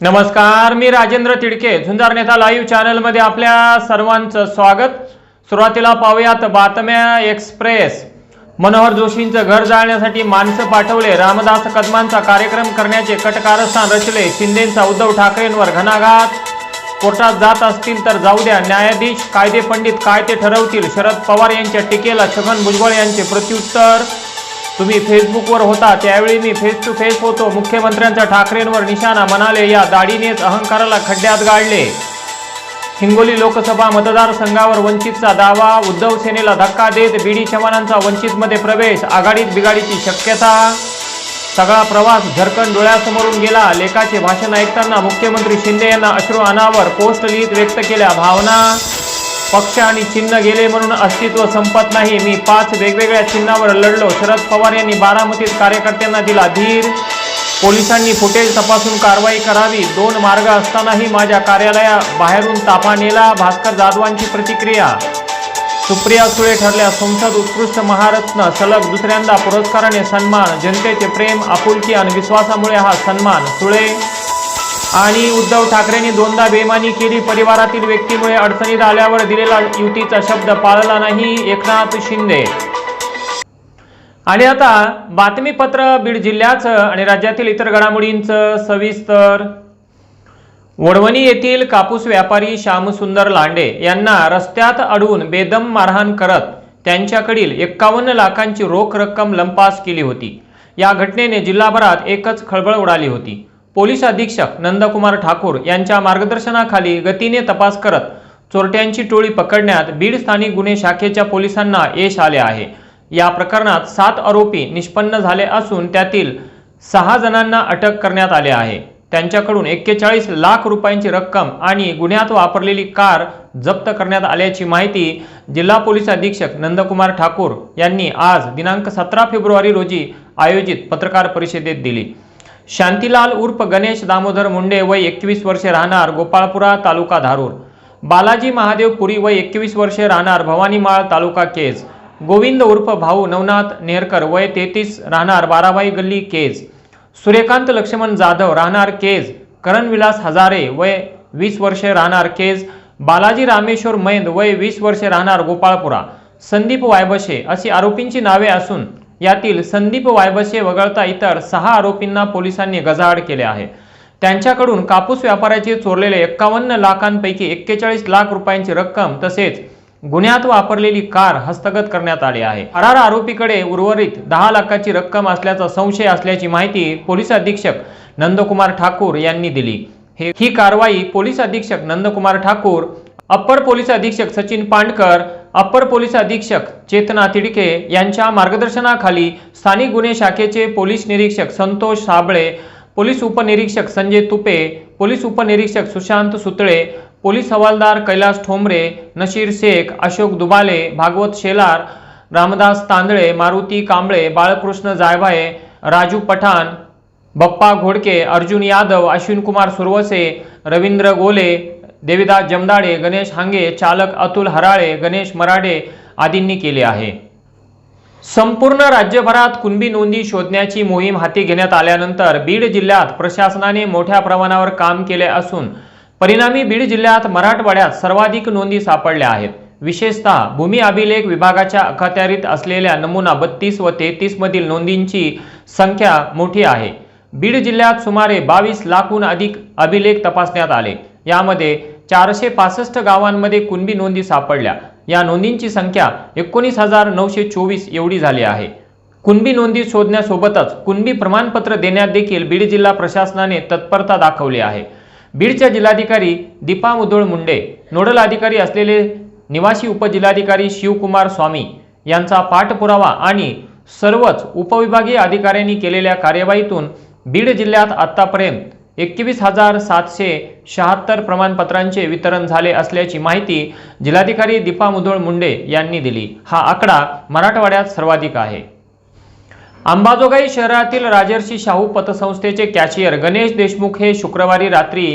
नमस्कार मी राजेंद्र तिडके. झुंजार नेता लाईव्ह चॅनलमध्ये आपल्या सर्वांचं स्वागत. सुरुवातीला पाहूयात बातम्या एक्सप्रेस. मनोहर जोशींचं घर जाळण्यासाठी माणसं पाठवले. रामदास कदमांचा कार्यक्रम करण्याचे कटकारस्थान रचले. शिंदेंचा उद्धव ठाकरेंवर घणाघात. कोर्टात जात असतील तर जाऊ द्या. न्यायाधीश कायदे पंडित काय ते ठरवतील? शरद पवार यांच्या टीकेला छगन भुजबळ यांचे प्रत्युत्तर. तुम्ही फेसबुकवर होता त्यावेळी मी फेस टू फेस होतो. मुख्यमंत्र्यांचा ठाकरेंवर निशाणा म्हणाले या दाढीनेच अहंकाराला खड्ड्यात गाडले. हिंगोली लोकसभा मतदारसंघावर वंचितचा दावा उद्धव सेनेला धक्का देत बीडी चव्हाणांचा वंचितमध्ये प्रवेश आघाडीत बिघाडीची शक्यता. सगळा प्रवास झरकन डोळ्यासमोरून गेला. लेखाचे भाषण ऐकताना मुख्यमंत्री शिंदे यांना अश्रू अनावर पोस्ट लिहित व्यक्त केल्या भावना. पक्ष आणि चिन्ह गेले म्हणून अस्तित्व संपत नाही. मी पाच वेगवेगळ्या चिन्हावर लढलो. शरद पवार यांनी बारामतीत कार्यकर्त्यांना दिला धीर. पोलिसांनी फुटेज तपासून कारवाई करावी. दोन मार्ग असतानाही माझ्या कार्यालया बाहेरून ताफा नेला. भास्कर जाधवांची प्रतिक्रिया. सुप्रिया सुळे ठरल्या संसद उत्कृष्ट महारत्न सलग दुसऱ्यांदा पुरस्काराने सन्मान. जनतेचे प्रेम आपुलकी आणि विश्वासामुळे हा सन्मान. सुळे आणि उद्धव ठाकरेंनी दोनदा बेमानी केली. परिवारातील व्यक्तीमुळे अडचणीत आल्यावर दिलेला युतीचा शब्द पाळला नाही एकनाथ शिंदे. आणि आता बातमीपत्र बीड जिल्ह्याचं आणि राज्यातील इतर घडामोडींचं सविस्तर. वडवणी येथील कापूस व्यापारी श्यामसुंदर लांडे यांना रस्त्यात अडवून बेदम मारहाण करत त्यांच्याकडील एक्कावन्न लाखांची रोख रक्कम लंपास केली होती. या घटनेने जिल्हाभरात एकच खळबळ उडाली होती. पोलीस अधीक्षक नंदकुमार ठाकूर यांच्या मार्गदर्शनाखाली गतीने तपास करत चोरट्यांची टोळी पकडण्यात बीड स्थानिक गुन्हे शाखेच्या पोलिसांना यश आले आहे. या प्रकरणात सात आरोपी निष्पन्न झाले असून त्यातील सहा जणांना अटक करण्यात आले आहे. त्यांच्याकडून एक्केचाळीस लाख रुपयांची रक्कम आणि गुन्ह्यात वापरलेली कार जप्त करण्यात आल्याची माहिती जिल्हा पोलीस अधीक्षक नंदकुमार ठाकूर यांनी आज दिनांक सतरा फेब्रुवारी रोजी आयोजित पत्रकार परिषदेत दिली. शांतीलाल उर्फ गणेश दामोदर मुंडे वय एकवीस वर्षे राहणार गोपाळपुरा तालुका धारूर. बालाजी महादेव पुरी वय एकवीस वर्षे राहणार भवानीमाळ तालुका केज. गोविंद उर्फ भाऊ नवनाथ नेरकर वय तेहतीस राहणार बाराबाई गल्ली केज. सूर्यकांत लक्ष्मण जाधव राहणार केज. करणविलास हजारे वय वीस वर्षे राहणार केज. बालाजी रामेश्वर मैंद वय वीस वर्षे राहणार गोपाळपुरा. संदीप वायबशे अशी आरोपींची नावे असून यातील संदीप वायबसे वगळता इतर सहा आरोपींना पोलिसांनी गजाआड केले आहे. त्यांच्याकडून कापूस व्यापाऱ्याचे चोरलेले एक्कावन्न लाखांपैकी एक्केचाळीस लाख रुपयांची रक्कम तसेच गुन्ह्यात वापरलेली कार हस्तगत करण्यात आली आहे. फरार आरोपीकडे उर्वरित दहा लाखाची रक्कम असल्याचा संशय असल्याची माहिती पोलीस अधीक्षक नंदकुमार ठाकूर यांनी दिली. हे ही कारवाई पोलीस अधीक्षक नंदकुमार ठाकूर अप्पर पोलीस अधीक्षक सचिन पांडकर अप्पर पोलीस अधीक्षक चेतना तिडके यांच्या मार्गदर्शनाखाली स्थानिक गुन्हे शाखेचे पोलीस निरीक्षक संतोष साबळे पोलीस उपनिरीक्षक संजय तुपे पोलीस उपनिरीक्षक सुशांत सुतळे पोलीस हवालदार कैलास ठोंबरे नशीर शेख अशोक दुबाले भागवत शेलार रामदास तांदळे मारुती कांबळे बाळकृष्ण जायभाये राजू पठाण बप्पा घोडके अर्जुन यादव अश्विनकुमार सुरवसे रवींद्र गोले देविदास जमदाडे गणेश हांगे चालक अतुल हराळे गणेश मराडे आदींनी केले आहे. संपूर्ण राज्यभरात कुणबी नोंदी शोधण्याची मोहीम हाती घेण्यात आल्यानंतर बीड जिल्ह्यात प्रशासनाने मोठ्या प्रमाणावर काम केले असून परिणामी बीड जिल्ह्यात मराठवाड्यात सर्वाधिक नोंदी सापडल्या आहेत. विशेषतः भूमी अभिलेख विभागाच्या अखत्यारीत असलेल्या नमुना बत्तीस व तेहतीस मधील नोंदींची संख्या मोठी आहे. बीड जिल्ह्यात सुमारे बावीस लाखहून अधिक अभिलेख तपासण्यात आले. यामध्ये चारशे पासष्ट गावांमध्ये कुणबी नोंदी सापडल्या. या नोंदींची संख्या एकोणीस हजार नऊशे चोवीस एवढी झाली आहे. कुणबी नोंदी शोधण्यासोबतच कुणबी प्रमाणपत्र देण्यात देखील बीड जिल्हा प्रशासनाने तत्परता दाखवली आहे. बीडच्या जिल्हाधिकारी दीपा मुधोळ मुंडे नोडल अधिकारी असलेले निवासी उपजिल्हाधिकारी शिवकुमार स्वामी यांचा पाठपुरावा आणि सर्वच उपविभागीय अधिकाऱ्यांनी केलेल्या कार्यवाहीतून बीड जिल्ह्यात आतापर्यंत एकवीस हजार सातशे शहात्तर प्रमाणपत्रांचे वितरण झाले असल्याची माहिती जिल्हाधिकारी दीपा मुधोळ मुंडे यांनी दिली. हा आकडा मराठवाड्यात सर्वाधिक आहे. अंबाजोगाई शहरातील राजर्षी शाहू पतसंस्थेचे कॅशियर गणेश देशमुख हे शुक्रवारी रात्री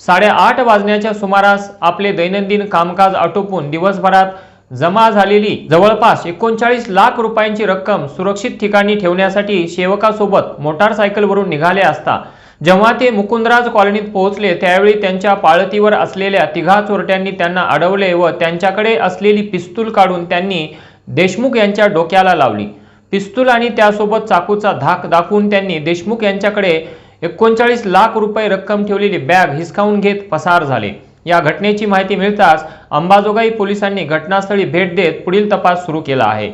साडेआठ वाजण्याच्या सुमारास आपले दैनंदिन कामकाज आटोपून दिवसभरात जमा झालेली जवळपास एकोणचाळीस लाख रुपयांची रक्कम सुरक्षित ठिकाणी ठेवण्यासाठी सेवकासोबत मोटारसायकलवरून निघाले असता जेव्हा ते मुकुंदराज कॉलनीत पोहोचले त्यावेळी त्यांच्या पाळतीवर असलेल्या तिघा चोरट्यांनी त्यांना अडवले व त्यांच्याकडे असलेली पिस्तूल काढून त्यांनी देशमुख यांच्या डोक्याला लावली. पिस्तूल आणि त्यासोबत चाकूचा धाक दाखवून त्यांनी देशमुख यांच्याकडे एकोणचाळीस लाख रुपये रक्कम ठेवलेली बॅग हिसकावून घेत पसार झाले. या घटनेची माहिती मिळताच अंबाजोगाई पोलिसांनी घटनास्थळी भेट देत पुढील तपास सुरू केला आहे.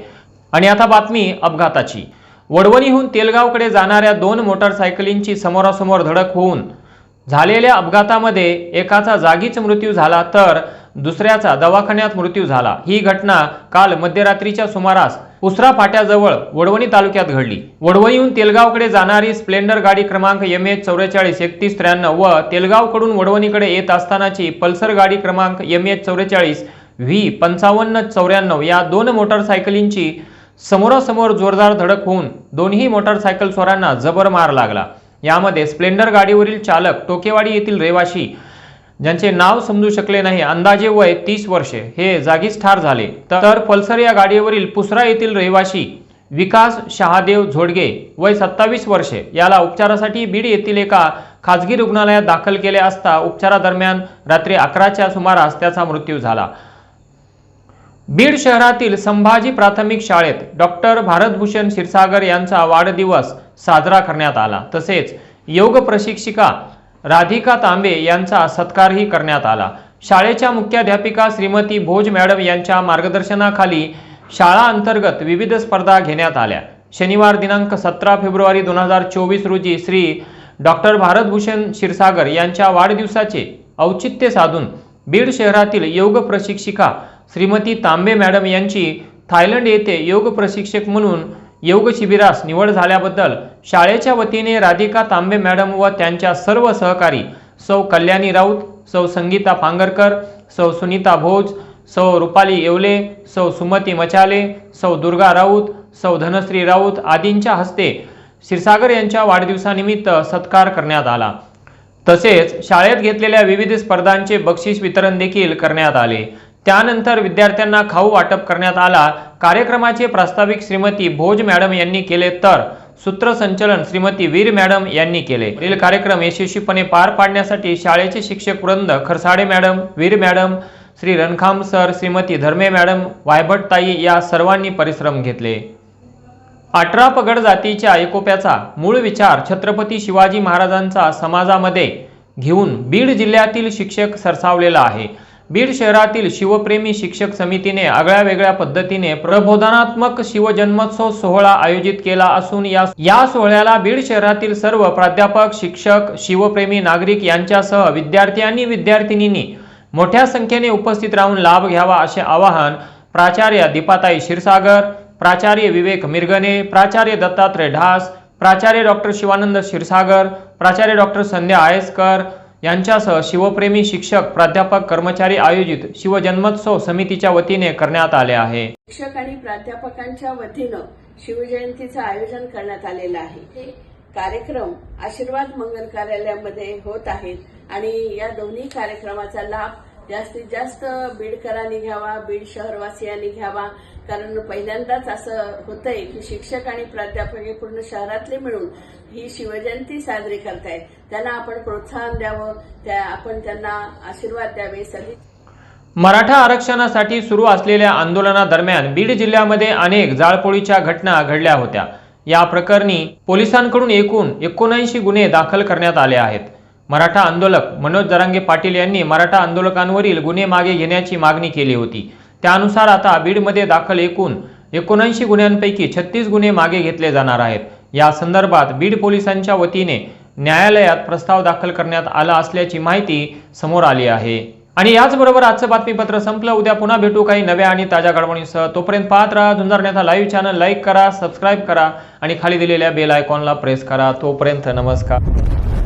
आणि आता बातमी अपघाताची. वडवणीहून तेलगावकडे जाणाऱ्या दोन मोटारसायकलींची समोरासमोर धडक होऊन झालेल्या अपघातामध्ये एकाचा जागीच मृत्यू झाला तर दुसऱ्याचा दवाखान्यात मृत्यू झाला. ही घटना काल मध्यरात्रीच्या सुमारास उसरा फाट्याजवळ वडवणी तालुक्यात घडली. वडवणीहून तेलगावकडे जाणारी स्प्लेंडर गाडी क्रमांक एम एच चौवेचाळीस एकतीस त्र्याण्णव व तेलगावकडून वडवणीकडे येत असतानाची पल्सर गाडी क्रमांक एम एच चौवेचाळीस व्ही पंचावन्न चौऱ्याण्णव या दोन मोटारसायकलींची समोरासमोर जोरदार धडक होऊन दोन्ही मोटारसायकल स्वारांना जबर मार लागला. यामध्ये स्प्लेंडर गाडीवरील चालक टोकेवाडी येथील रहिवाशी ज्यांचे नाव समजू शकले नाही अंदाजे वय तीस वर्षे हे जागीच ठार झाले. तर पल्सर या गाडीवरील पुसरा येथील रहिवाशी विकास शहादेव झोडगे वय सत्तावीस वर्षे याला उपचारासाठी बीड येथील एका खाजगी रुग्णालयात दाखल केले असता उपचारादरम्यान रात्री अकराच्या सुमारास त्याचा मृत्यू झाला. बीड शहरातील संभाजी प्राथमिक शाळेत डॉक्टर भारतभूषण क्षीरसागर यांचा वाढदिवस साजरा करण्यात आला. तसेच योग प्रशिक्षिका राधिका तांबे यांचा सत्कारही करण्यात आला. शाळेच्या मुख्याध्यापिका श्रीमती भोज मॅडम यांच्या मार्गदर्शनाखाली शाळा अंतर्गत विविध स्पर्धा घेण्यात आल्या. शनिवार दिनांक सतरा फेब्रुवारी दोन हजार चोवीस रोजी श्री डॉक्टर भारतभूषण क्षीरसागर यांच्या वाढदिवसाचे औचित्य साधून बीड शहरातील योग प्रशिक्षिका श्रीमती तांबे मॅडम यांची थायलंड येथे योग प्रशिक्षक म्हणून योग शिबिरास निवड झाल्याबद्दल शाळेच्या वतीने राधिका तांबे मॅडम व त्यांच्या सर्व सहकारी सौ कल्याणी राऊत सौ संगीता पांगरकर सौ सुनीता भोज सौ रुपाली येवले सौ सुमती मचाले सौ दुर्गा राऊत सौ धनश्री राऊत आदींच्या हस्ते क्षीरसागर यांच्या वाढदिवसानिमित्त सत्कार करण्यात आला. तसेच शाळेत घेतलेल्या विविध स्पर्धांचे बक्षीस वितरण देखील करण्यात आले. त्यानंतर विद्यार्थ्यांना खाऊ वाटप करण्यात आला. कार्यक्रमाचे प्रास्ताविक श्रीमती भोज मॅडम यांनी केले तर सूत्रसंचलन श्रीमती वीर मॅडम यांनी केले. पुढील कार्यक्रम यशस्वीपणे पार पाडण्यासाठी शाळेचे शिक्षक वृंद Kharsade madam Veer madam Shri Rankham sir Shrimati Dharme madam वायभटताई या सर्वांनी परिश्रम घेतले. अठरा पगड जातीच्या एकोप्याचा मूळ विचार छत्रपती शिवाजी महाराजांचा समाजामध्ये घेऊन बीड जिल्ह्यातील शिक्षक सरसावलेला आहे. बीड शहरातील शिवप्रेमी शिक्षक समितीने आगळ्या वेगळ्या पद्धतीने प्रबोधनात्मक शिवजन्मोत्सव सोहळा आयोजित केला असून या या सोहळ्याला बीड शहरातील सर्व प्राध्यापक शिक्षक शिवप्रेमी नागरिक यांच्यासह विद्यार्थी आणि विद्यार्थिनींनी मोठ्या संख्येने उपस्थित राहून लाभ घ्यावा असे आवाहन प्राचार्य दीपाताई क्षीरसागर प्राचार्य विवेक मिरगणे प्राचार्य दत्तात्रय ढास प्राचार्य डॉक्टर शिवानंद क्षीरसागर प्राचार्य डॉक्टर संध्या आयसकर यांच्यासह शिवप्रेमी शिक्षक प्राध्यापक कर्मचारी आयोजित शिवजन्मोत्सव समितीच्या वतीने करण्यात आले आहे. शिक्षक आणि प्राध्यापकांच्या वतीनं शिवजयंतीचं आयोजन करण्यात आलेलं आहे. हे कार्यक्रम आशीर्वाद मंगल कार्यालयामध्ये होत आहेत आणि या दोन्ही कार्यक्रमाचा लाभ जास्तीत जास्त बीडकरांनी घ्यावा बीड शहरवासियांनी घ्यावा. कारण पहिल्यांदाच असं होतंय की शिक्षक आणि प्राध्यापक हे पूर्ण शहरातले मिळून ही शिवजयंती साजरी करतायत. त्यांना आपण प्रोत्साहन द्यावं त्या आपण त्यांना आशीर्वाद द्यावे. सगळी मराठा आरक्षणासाठी सुरू असलेल्या आंदोलनादरम्यान बीड जिल्ह्यामध्ये अनेक जाळपोळीच्या घटना घडल्या होत्या. या प्रकरणी पोलिसांकडून एकूण एकोणऐंशी गुन्हे दाखल करण्यात आले आहेत. मराठा आंदोलक मनोज जरांगे पाटील यांनी मराठा आंदोलकांवरील गुन्हे मागे घेण्याची मागणी केली होती. त्यानुसार आता बीडमध्ये दाखल एकूण एकोणऐंशी गुन्ह्यांपैकी छत्तीस गुन्हे मागे घेतले जाणार आहेत. या संदर्भात बीड पोलिसांच्या वतीने न्यायालयात प्रस्ताव दाखल करण्यात आला असल्याची माहिती समोर आली आहे. आणि याचबरोबर आजचं बातमीपत्र संपलं. उद्या पुन्हा भेटू काही नव्या आणि ताज्या घडवणीसह तोपर्यंत पाहत राहा. झुंजारण्याचा लाईव्ह चॅनल. लाईक करा सबस्क्राईब करा आणि खाली दिलेल्या बेल आयकॉनला प्रेस करा. तोपर्यंत नमस्कार.